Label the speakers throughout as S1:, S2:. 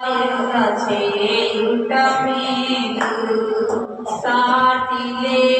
S1: কাছে কাটিলে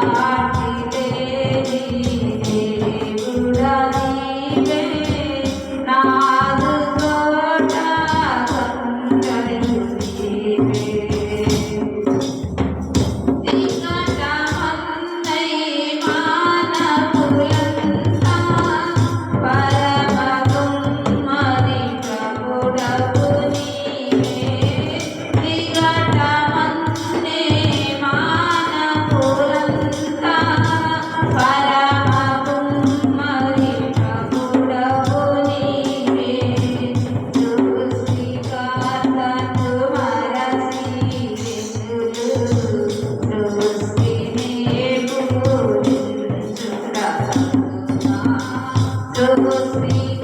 S1: Bye. glory.